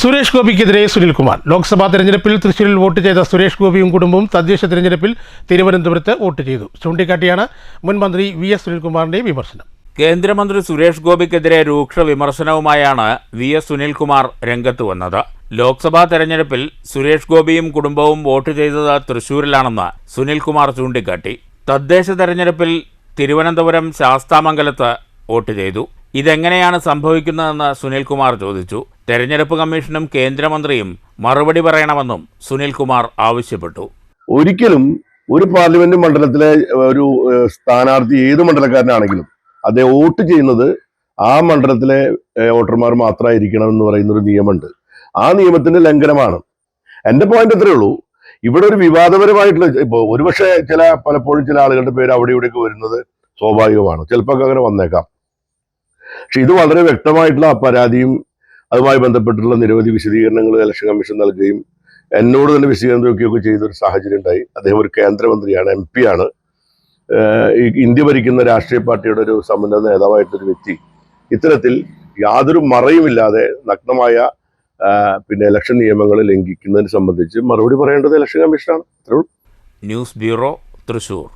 സുരേഷ് ഗോപിക്കെതിരെ സുനിൽകുമാർ ലോക്സഭാ തെരഞ്ഞെടുപ്പിൽ തൃശ്ശൂരിൽ വോട്ട് ചെയ്ത സുരേഷ് ഗോപിയും കുടുംബവും തദ്ദേശ തെരഞ്ഞെടുപ്പിൽ തിരുവനന്തപുരത്ത് വോട്ട് ചെയ്തു. ചൂണ്ടിക്കാട്ടിയാണ് മുൻ മന്ത്രി വി എസ് സുനിൽകുമാറിന്റെ വിമർശനം. കേന്ദ്രമന്ത്രി സുരേഷ് ഗോപിക്കെതിരെ രൂക്ഷ വിമർശനവുമായാണ് വി എസ് സുനിൽകുമാർ രംഗത്ത് വന്നത്. ലോക്സഭാ തെരഞ്ഞെടുപ്പിൽ സുരേഷ് ഗോപിയും കുടുംബവും വോട്ട് ചെയ്തത് തൃശൂരിലാണെന്ന് സുനിൽകുമാർ ചൂണ്ടിക്കാട്ടി. തദ്ദേശ തെരഞ്ഞെടുപ്പിൽ തിരുവനന്തപുരം ശാസ്താമംഗലത്ത് വോട്ട് ചെയ്തു. ഇതെങ്ങനെയാണ് സംഭവിക്കുന്നതെന്ന് സുനിൽകുമാർ ചോദിച്ചു. തെരഞ്ഞെടുപ്പ് കമ്മീഷനും കേന്ദ്രമന്ത്രിയും മറുപടി പറയണമെന്നും സുനിൽകുമാർ ആവശ്യപ്പെട്ടു. ഒരിക്കലും ഒരു പാർലമെന്റ് മണ്ഡലത്തിലെ ഒരു സ്ഥാനാർത്ഥി ഏത് മണ്ഡലക്കാരനാണെങ്കിലും അതേ വോട്ട് ചെയ്യുന്നത് ആ മണ്ഡലത്തിലെ വോട്ടർമാർ മാത്രമായിരിക്കണം എന്ന് പറയുന്ന ഒരു നിയമമുണ്ട്. ആ നിയമത്തിന്റെ ലംഘനമാണ്. എന്റെ പോയിന്റ് അത്രേ ഉള്ളൂ. ഇവിടെ ഒരു വിവാദപരമായിട്ടുള്ള ഇപ്പോൾ ഒരുപക്ഷെ ചില പലപ്പോഴും ചില ആളുകളുടെ പേര് അവിടെ ഇവിടെയൊക്കെ വരുന്നത് സ്വാഭാവികമാണ്. ചിലപ്പോൾ അങ്ങനെ വന്നേക്കാം. പക്ഷെ ഇത് വളരെ വ്യക്തമായിട്ടുള്ള പരാതിയും അതുമായി ബന്ധപ്പെട്ടുള്ള നിരവധി വിശദീകരണങ്ങൾ ഇലക്ഷൻ കമ്മീഷൻ നൽകുകയും എന്നോട് തന്നെ വിശദീകരണം ചെയ്ത ഒരു സാഹചര്യം ഉണ്ടായി. അദ്ദേഹം ഒരു കേന്ദ്രമന്ത്രിയാണ് എം പി ആണ് ഇന്ത്യ ഭരിക്കുന്ന രാഷ്ട്രീയ പാർട്ടിയുടെ ഒരു സമുന്നത നേതാവായിട്ടൊരു വ്യക്തി. ഇത്തരത്തിൽ യാതൊരു മറയുമില്ലാതെ നഗ്നമായ പിന്നെ ഇലക്ഷൻ നിയമങ്ങൾ ലംഘിക്കുന്നതിനെ സംബന്ധിച്ച് മറുപടി പറയേണ്ടത് ഇലക്ഷൻ കമ്മീഷനാണ്. News bureau Thrissur.